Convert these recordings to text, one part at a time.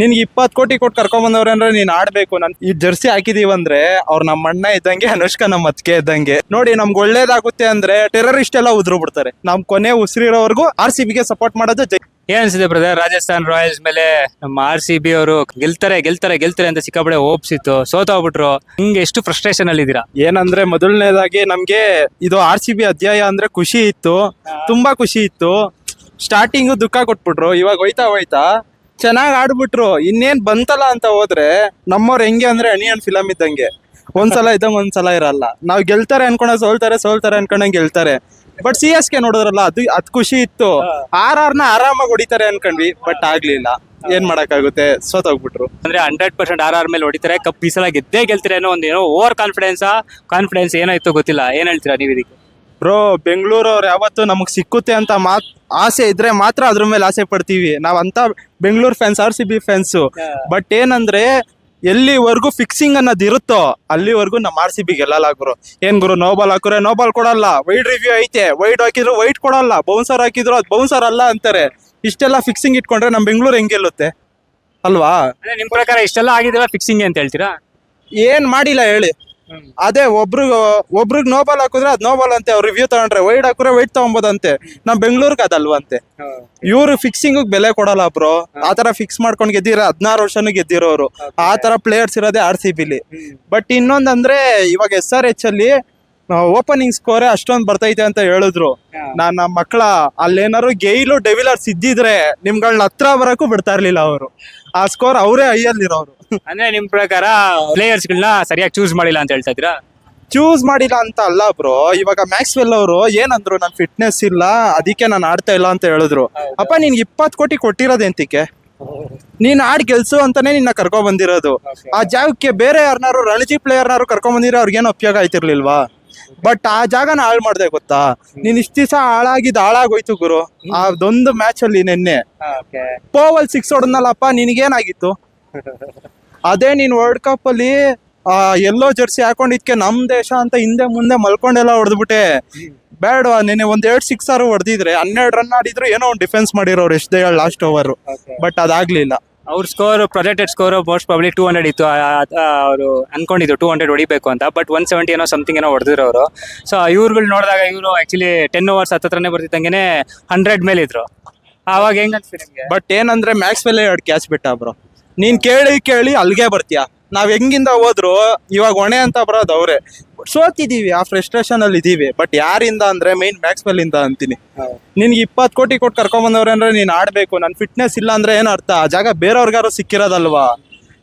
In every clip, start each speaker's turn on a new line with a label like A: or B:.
A: ನಿನ್ಗೆ ಇಪ್ಪತ್ತು ಕೋಟಿ ಕೊಟ್ಟು ಕರ್ಕೊಂಡ್ ಬಂದವ್ರೆ ಅಂದ್ರೆ ನೀನ್ ಆಡ್ಬೇಕು. ನನ್ ಈ ಜರ್ಸಿ ಹಾಕಿದೀವಂದ್ರೆ ಅವ್ರು ನಮ್ಮ ಅಣ್ಣ ಇದ್ದಂಗೆ ಅನುಷ್ಕಾ ನಮ್ಮ ಅತ್ತಿಗೆ ಇದ್ದಂಗೆ. ನೋಡಿ ನಮ್ಗೆ ಒಳ್ಳೇದಾಗುತ್ತೆ ಅಂದ್ರೆ ಟೆರರಿಸ್ಟ್ ಎಲ್ಲ ಉದ್ರು ಬಿಡ್ತಾರೆ. ನಮ್ ಕೊನೆ ಉಸಿರಿರೋವರೆಗೂ ಆರ್ ಸಿ ಬಿಗೆ ಸಪೋರ್ಟ್ ಮಾಡೋದು ಜೈ.
B: ಏನ್ ಅನ್ಸಿದೆ ಬ್ರದರ್ ರಾಜಸ್ಥಾನ್ ರಾಯಲ್ಸ್ ಮೇಲೆ ನಮ್ಮ ಆರ್ ಸಿ ಬಿ ಅವರು ಗೆಲ್ತಾರೆ ಗೆಲ್ತಾರೆ ಗೆಲ್ತಾರೆ ಅಂತ ಸಿಕ್ಕಾಪಡೆ ಹೋಪ್ಸ್ ಇತ್ತು ಸೋತೋಗ್ಬಿಟ್ರು. ಹಿಂಗೆ ಎಷ್ಟು ಫ್ರಸ್ಟ್ರೇಷನ್ ಅಲ್ಲಿ ಇದ್ದೀರಾ?
A: ಏನಂದ್ರೆ ಮೊದಲನೇದಾಗಿ ನಮ್ಗೆ ಇದು ಆರ್ ಸಿ ಬಿ ಅಧ್ಯಾಯ ಅಂದ್ರೆ ಖುಷಿ ಇತ್ತು. ತುಂಬಾ ಖುಷಿ ಇತ್ತು. ಸ್ಟಾರ್ಟಿಂಗು ದುಃಖ ಕೊಟ್ಬಿಟ್ರು. ಇವಾಗ ಹೋಯ್ತಾ ಹೋಯ್ತಾ ಚೆನ್ನಾಗ್ ಆಡ್ಬಿಟ್ರು. ಇನ್ನೇನ್ ಬಂತಲ್ಲ ಅಂತ ಹೋದ್ರೆ ನಮ್ಮವ್ರು ಹೆಂಗೆ ಅಂದ್ರೆ ಅಣಿಯನ್ ಫಿಲಮ್ ಇದ್ದಂಗೆ. ಒಂದ್ಸಲ ಇದ್ದಂಗೆ ಒಂದ್ಸಲ ಇರಲ್ಲ. ನಾವ್ ಗೆಲ್ತಾರೆ ಅನ್ಕೊಂಡ ಸೋಲ್ತಾರೆ ಸೋಲ್ತಾರೆ ಅನ್ಕೊಂಡಂಗೆ ಗೆಲ್ತಾರೆ. ಬಟ್ ಸಿ ಎಸ್ ಕೆ ನೋಡಿದ್ರಲ್ಲ, ಅದು ಅದ್ ಖುಷಿ ಇತ್ತು. ಆರ್ ಆರ್ನ ಆರಾಮಾಗಿ ಹೊಡಿತಾರೆ ಅನ್ಕೊಂಡ್ವಿ ಬಟ್ ಆಗ್ಲಿಲ್ಲ. ಏನ್ ಮಾಡಕ್ಕಾಗುತ್ತೆ? ಸೋತೋಗ್ಬಿಟ್ರು.
B: ಅಂದ್ರೆ ಹಂಡ್ರೆಡ್ ಪರ್ಸೆಂಟ್ ಆರ್ ಆರ್ ಮೇಲೆ ಹೊಡಿತಾರೆ, ಕಪ್ ಈ ಸಲ ಗೆದ್ದೇ ಗೆಲ್ತಾರೆ ಒಂದೇನೋ ಏನೋ ಓವರ್ ಕಾನ್ಫಿಡೆನ್ಸ್ ಕಾನ್ಫಿಡೆನ್ಸ್ ಇತ್ತು ಗೊತ್ತಿಲ್ಲ. ಏನ್ ಹೇಳ್ತೀರಾ ನೀವು ಇದಕ್ಕೆ?
A: ಬ್ರೋ ಬೆಂಗಳೂರು ಅವ್ರು ಯಾವತ್ತು ನಮಗೆ ಸಿಕ್ಕುತ್ತೆ ಅಂತ ಮಾತ್ ಆಸೆ ಇದ್ರೆ ಮಾತ್ರ ಅದ್ರ ಮೇಲೆ ಆಸೆ ಪಡ್ತೀವಿ. ನಾವ್ ಅಂತ Bengaluru fans R C B fans but ಏನಂದ್ರೆ ಎಲ್ಲಿವರೆಗೂ ಫಿಕ್ಸಿಂಗ್ ಅನ್ನೋದು ಇರುತ್ತೋ ಅಲ್ಲಿವರೆಗೂ ನಮ್ಮ ಆರ್ ಸಿ ಬಿ ಗೆಲ್ಲಲ್ಲ ಗುರು. ಏನ್ ಗುರು ನೋಬಾಲ್ ಹಾಕಿದ್ರೆ ನೋಬಾಲ್ ಕೊಡಲ್ಲ. ವೈಡ್ ರಿವ್ಯೂ ಐತೆ. ವೈಡ್ ಹಾಕಿದ್ರು ವೈಟ್ ಕೊಡಲ್ಲ. ಬೌನ್ಸರ್ ಹಾಕಿದ್ರು ಅದು ಬೌನ್ಸರ್ ಅಲ್ಲ ಅಂತಾರೆ. ಇಷ್ಟೆಲ್ಲ ಫಿಕ್ಸಿಂಗ್ ಇಟ್ಕೊಂಡ್ರೆ ನಮ್ ಬೆಂಗಳೂರು ಹೆಂಗ್ ಗೆಲ್ಲುತ್ತೆ? ಅಲ್ವಾ?
B: ನಿಮ್ ಪ್ರಕಾರ ಇಷ್ಟೆಲ್ಲ ಆಗಿದೆ ಫಿಕ್ಸಿಂಗ್ ಅಂತ ಹೇಳ್ತೀರಾ?
A: ಏನ್ ಮಾಡಿಲ್ಲ ಹೇಳಿ. ಅದೇ ಒಬ್ರು ಒಬ್ರಿಗೆ ನೋಬಾಲ್ ಹಾಕಿದ್ರೆ ಅದ್ ನೋಬಾಲ್ ಅಂತೆ ಅವ್ರು ರಿವ್ಯೂ ತಗೊಂಡ್ರೆ. ವೈಡ್ ಹಾಕಿದ್ರೆ ವೈಟ್ ತಗೊಂಬೋದಂತೆ. ನಮ್ ಬೆಂಗಳೂರಿಗೆ ಅದಲ್ವಂತೆ ಇವ್ರು ಫಿಕ್ಸಿಂಗ್ ಬೆಲೆ ಕೊಡಲ್ಲ ಬ್ರೋ. ಆತರ ಫಿಕ್ಸ್ ಮಾಡ್ಕೊಂಡು ಗೆದ್ದಿರ ಹದಿನಾರು ವರ್ಷನೂ ಗೆದ್ದಿರೋರು. ಆ ತರ ಪ್ಲೇಯರ್ಸ್ ಇರೋದೇ ಆರ್ ಸಿ ಬಿಲಿ ಬಟ್ ಇನ್ನೊಂದಂದ್ರೆ ಇವಾಗ ಎಸ್ ಆರ್ ಎಚ್ ಅಲ್ಲಿ ಓಪನಿಂಗ್ ಸ್ಕೋರ್ ಅಷ್ಟೊಂದು ಬರ್ತೈತೆ ಅಂತ ಹೇಳಿದ್ರು. ನನ್ನ ಮಕ್ಕಳ ಅಲ್ಲೇನಾರು ಗೈಲು ಡೆವಿಲರ್ಸ್ ಇದ್ದಿದ್ರೆ ನಿಮ್ಗಳನ್ನ ಹತ್ರ ಬರಕ್ಕೂ ಬಿಡ್ತಾ ಇರ್ಲಿಲ್ಲ ಅವರು. ಆ ಸ್ಕೋರ್ ಅವರೇ ಐಯಲ್ಲಿರೋರು
B: ಅಂದ್ರೆ ನಿಮ್ ಪ್ರಕಾರ ಪ್ಲೇಯರ್ಸ್ ಗಳನ್ನ ಸರಿಯಾಗಿ ಚೂಸ್ ಮಾಡಿಲ್ಲ ಅಂತ ಹೇಳ್ತಾ ಇದ್ದೀರಾ?
A: ಚೂಸ್ ಮಾಡಿಲ್ಲ ಅಂತ ಅಲ್ಲ ಬ್ರೋ ಇವಾಗ ಮ್ಯಾಕ್ಸ್ವೆಲ್ ಅವರು ಏನಂದ್ರು ನನ್ ಫಿಟ್ನೆಸ್ ಇಲ್ಲ ಅದಕ್ಕೆ ನಾನು ಆಡ್ತಾ ಇಲ್ಲ ಅಂತ ಹೇಳಿದ್ರು. ಅಪ್ಪ ನಿನ್ಗೆ ಇಪ್ಪತ್ ಕೋಟಿ ಕೊಟ್ಟಿರೋದು ಎಂತಿಕೆ? ನೀನ್ ಆಡ್ ಗೆಲ್ಸು ಅಂತಾನೆ ನಿನ್ನ ಕರ್ಕೊಂಡ್ ಬಂದಿರೋದು ಆ ಜಾಗಕ್ಕೆ ಬೇರೆ ಯಾರನ್ನಾರು ರಣಜಿ ಪ್ಲೇಯರ್ನಾರು ಕರ್ಕೊಂಡ್ ಬಂದಿರೋ ಅವ್ರಿಗೇನು ಉಪಯೋಗ ಆಯ್ತಿರ್ಲಿಲ್ವಾ? ಬಟ್ ಆ ಜಾಗನ ಹಾಳು ಮಾಡ್ದೆ ಗೊತ್ತಾ? ನೀನ್ ಇಷ್ಟ ದಿವಸ ಹಾಳಾಗಿದ್ದು ಹಾಳಾಗೋಯ್ತು ಗುರು. ಅದೊಂದು ಮ್ಯಾಚ್ ಅಲ್ಲಿ ನಿನ್ನೆ. ಪೋವಲ್ ಸಿಕ್ಸ್ ಹೊಡೆದ್ನಲ್ಲಪ್ಪ ನಿನಗೇನಾಗಿತ್ತು? ಅದೇ ನೀನ್ ವರ್ಲ್ಡ್ ಕಪ್ ಅಲ್ಲಿ ಆ ಎಲ್ಲೋ ಜರ್ಸಿ ಹಾಕೊಂಡಿದ್ಕೆ ನಮ್ ದೇಶ ಅಂತ ಹಿಂದೆ ಮುಂದೆ ಮಲ್ಕೊಂಡೆಲ್ಲ ಹೊಡೆದ್ಬಿಟ್ಟೆ. ಬೇಡವಾ ನಿನ್ನೆ ಒಂದ್ ಎರಡ್ ಸಿಕ್ಸ್ ಆರು ಹೊಡೆದಿದ್ರೆ ಹನ್ನೆರಡು ರನ್ ಆಡಿದ್ರು ಏನೋ ಒಂದು ಡಿಫೆನ್ಸ್ ಮಾಡಿರೋರು ಎಷ್ಟೇ ಲಾಸ್ಟ್ ಓವರ್ ಬಟ್ ಅದಾಗ್ಲಿಲ್ಲ.
B: ಅವ್ರ score projected score most probably two hundred ಇತ್ತು. ಅವರು ಅನ್ಕೊಂಡಿದ್ರು ಟೂ ಹಂಡ್ರೆಡ್ ಹೊಡಿಬೇಕು ಅಂತ. ಬಟ್ ಒನ್ ಸೆವೆಂಟಿ ಏನೋ ಸಮಥಿಂಗ್ ಏನೋ ಹೊಡೆದಿದ್ರು ಅವರು. ಸೊ ಇವ್ರುಗಳು ನೋಡಿದಾಗ ಇವರು ಆ್ಯಕ್ಚುಲಿ ಟೆನ್ ಓವರ್ಸ್ ಹತ್ತತ್ರನೇ ಬರ್ತಿದ್ದಂಗೆ ಹಂಡ್ರೆಡ್ ಮೇಲೆ ಇದ್ರು. ಆವಾಗ ಹೆಂಗ್ ಅನ್ಸ್ತು
A: ಬಟ್ ಏನಂದ್ರೆ ಮ್ಯಾಕ್ಸ್ ಮೇಲೆ ಎರಡು ಕ್ಯಾಚ್ ಬಿಟ್ಟ ಬ್ರೋ. ನೀನ್ ಕೇಳಿ ಕೇಳಿ ಅಲ್ಗೆ ಬರ್ತೀಯ? ನಾವ್ ಹೆಂಗಿಂದ ಹೋದ್ರು ಇವಾಗ ಹೊಣೆ ಅಂತ ಬರೋದು ಅವ್ರೆ. ಸೋತಿದೀವಿ ಆ ಫ್ರಸ್ಟ್ರೇಷನ್ ಅಲ್ಲಿ ಇದೀವಿ. ಬಟ್ ಯಾರಿಂದ ಅಂದ್ರೆ ಮೈನ್ ಮ್ಯಾಕ್ಸ್ ಇಂದ ಅಂತೀನಿ ನಿನ್ಗೆ ಇಪ್ಪತ್ ಕೋಟಿ ಕೊಟ್ಟು ಕರ್ಕೊಂಡ್ ಬಂದವ್ರೆ ಅಂದ್ರೆ ನೀನ್ ಆಡ್ಬೇಕು. ನನ್ ಫಿಟ್ನೆಸ್ ಇಲ್ಲ ಅಂದ್ರೆ ಏನ್ ಅರ್ಥ? ಆ ಜಾಗ ಬೇರೆಯವ್ರಿಗಾರು ಸಿಕ್ಕಿರೋದಲ್ವಾ?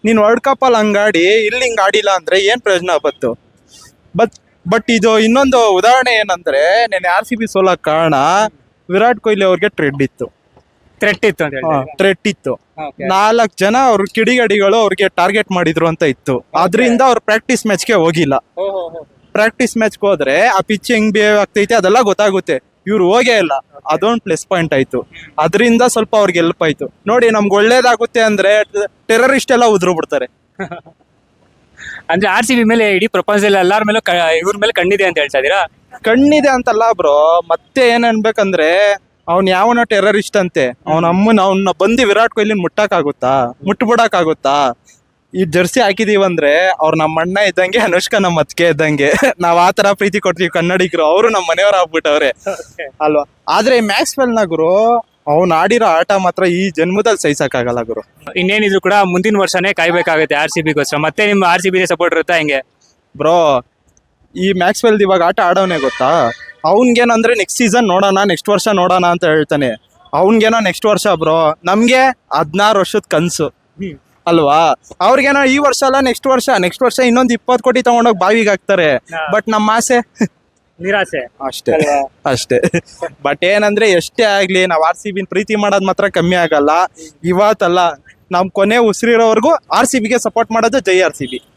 A: ನೀನ್ ವರ್ಲ್ಡ್ ಕಪ್ ಅಲ್ಲಿ ಹಂಗಾಡಿ ಇಲ್ಲಿ ಹಿಂಗ್ ಆಡಿಲ್ಲ ಅಂದ್ರೆ ಏನ್ ಪ್ರಯೋಜನ ಬತ್ತು ಬಟ್ ಬಟ್ ಇದು ಇನ್ನೊಂದು ಉದಾಹರಣೆ ಏನಂದ್ರೆ ನೆನೆ ಆರ್ ಸಿ ಬಿ ಸೋಲಕ್ ಕಾರಣ ವಿರಾಟ್ ಕೊಹ್ಲಿ ಅವ್ರಿಗೆ ಟ್ರೆಡ್ ಇತ್ತು.
B: ಥ್ರೆಟ್ ಇತ್ತು ಅಂತ ಹೇಳಿ
A: ಥ್ರೆಟ್ ಇತ್ತು. ನಾಲ್ಕು ಜನ ಅವ್ರ ಕಿಡಿಗಡಿಗಳು ಅವ್ರಿಗೆ ಟಾರ್ಗೆಟ್ ಮಾಡಿದ್ರು ಅಂತ ಇತ್ತು. ಅದರಿಂದ ಅವ್ರು ಪ್ರಾಕ್ಟೀಸ್ ಮ್ಯಾಚ್ಗೆ ಹೋಗಿಲ್ಲ. ಪ್ರಾಕ್ಟೀಸ್ ಮ್ಯಾಚ್ಗೆ ಹೋದ್ರೆ ಆ ಪಿಚ್ ಹೆಂಗ್ ಬಿಹೇವ್ ಆಗ್ತೈತೆ ಅದೆಲ್ಲ ಗೊತ್ತಾಗುತ್ತೆ. ಇವ್ರು ಹೋಗೇ ಇಲ್ಲ. ಅದೊಂದು ಪ್ಲಸ್ ಪಾಯಿಂಟ್ ಆಯ್ತು. ಅದರಿಂದ ಸ್ವಲ್ಪ ಅವ್ರಿಗೆ ಹೆಲ್ಪ್ ಆಯ್ತು. ನೋಡಿ ನಮ್ಗೆ ಒಳ್ಳೇದಾಗುತ್ತೆ ಅಂದ್ರೆ ಟೆರರಿಸ್ಟ್ ಎಲ್ಲ ಉದ್ರು ಬಿಡ್ತಾರೆ.
B: ಅಂದ್ರೆ ಆರ್ ಸಿ ಬಿ ಮೇಲೆ ಇಡೀ ಪ್ರಪಂಚದಲ್ಲಿ ಎಲ್ಲಾರ ಮೇಲೂ ಇವ್ರ ಮೇಲೆ ಕಣ್ಣಿದೆ ಅಂತ ಹೇಳ್ತಾ ಇದೀರಾ
A: ಕಣ್ಣಿದೆ ಅಂತಲ್ಲ ಬ್ರೋ. ಮತ್ತೆ ಏನ್ ಅನ್ಬೇಕಂದ್ರೆ ಅವ್ನ್ ಯಾವನ ಟೆರರಿಸ್ಟ್ ಅಂತೆ. ಅವನ ಅಮ್ಮನ ಅವನ್ನ ಬಂದು ವಿರಾಟ್ ಕೊಹ್ಲಿ ಮುಟ್ಟಕ್ಕಾಗುತ್ತಾ ಮುಟ್ಬಿಡಕ್ಕಾಗುತ್ತಾ ಈ ಜರ್ಸಿ ಹಾಕಿದೀವಂದ್ರೆ ಅವ್ರು ನಮ್ಮ ಅಣ್ಣ ಇದ್ದಂಗೆ ಅನುಷ್ಕಾ ನಮ್ಮ ಅತ್ತಿಗೆ ಇದ್ದಂಗೆ. ನಾವ್ ಆ ತರ ಪ್ರೀತಿ ಕೊಡ್ತೀವಿ ಕನ್ನಡಿಗರು. ಅವರು ನಮ್ಮ ಮನೆಯವ್ರು ಆಗ್ಬಿಟ್ಟವ್ರೆ. ಅಲ್ವಾ? ಆದ್ರೆ ಮ್ಯಾಕ್ಸ್ನ ಗುರು ಅವ್ನ್ ಆಡಿರೋ ಆಟ ಮಾತ್ರ ಈ ಜನ್ಮದಲ್ಲಿ ಸಹಿಸಕ್ಕಾಗಲ್ಲ ಗುರು.
B: ಇನ್ನೇನಿದ್ರು ಕೂಡ ಮುಂದಿನ ವರ್ಷನೇ ಕಾಯ್ಬೇಕಾಗುತ್ತೆ ಆರ್ ಸಿ ಬಿಗೋಸ್ಕರ ಮತ್ತೆ ನಿಮ್ ಆರ್ ಸಿ ಬಿ ಸಪೋರ್ಟ್ ಇರುತ್ತಾ ಹೆಂಗೆ?
A: ಬ್ರೋ ಈ ಮ್ಯಾಕ್ಸ್ವೆಲ್ ಇವಾಗ ಆಟ ಆಡೋನೆ ಗೊತ್ತಾ? ಅವ್ನ್ಗೇನಂದ್ರೆ ನೆಕ್ಸ್ಟ್ ಸೀಸನ್ ನೋಡೋಣ ನೆಕ್ಸ್ಟ್ ವರ್ಷ ನೋಡೋಣ ಅಂತ ಹೇಳ್ತಾನೆ. ಅವ್ನಿಗೇನೋ ನೆಕ್ಸ್ಟ್ ವರ್ಷ ಬ್ರೋ ನಮ್ಗೆ ಹದಿನಾರು ವರ್ಷದ ಕನ್ಸು. ಅಲ್ವಾ? ಅವ್ರಿಗೇನೋ ಈ ವರ್ಷ ಅಲ್ಲ ನೆಕ್ಸ್ಟ್ ವರ್ಷ ನೆಕ್ಸ್ಟ್ ವರ್ಷ ಇನ್ನೊಂದು ಇಪ್ಪತ್ತು ಕೋಟಿ ತಗೊಂಡೋಗಿ ಬಾವಿಗೆ ಹಾಕ್ತಾರೆ. ಬಟ್ ನಮ್ಮ ಆಸೆ?
B: ನಿರಾಸೆ.
A: ಅಷ್ಟೇ. ಅಷ್ಟೇ. ಬಟ್ ಏನಂದ್ರೆ ಎಷ್ಟೇ ಆಗ್ಲಿ ನಾವ್ ಆರ್ ಸಿ ಬಿನ್ ಪ್ರೀತಿ ಮಾಡೋದ್ ಮಾತ್ರ ಕಮ್ಮಿ ಆಗಲ್ಲ. ಇವತ್ತಲ್ಲ ನಮ್ ಕೊನೆ ಉಸಿರಿರೋವರೆಗೂ ಆರ್ ಸಿ ಬಿಗೆ ಸಪೋರ್ಟ್ ಮಾಡೋದು ಜೈ ಆರ್ ಸಿ ಬಿ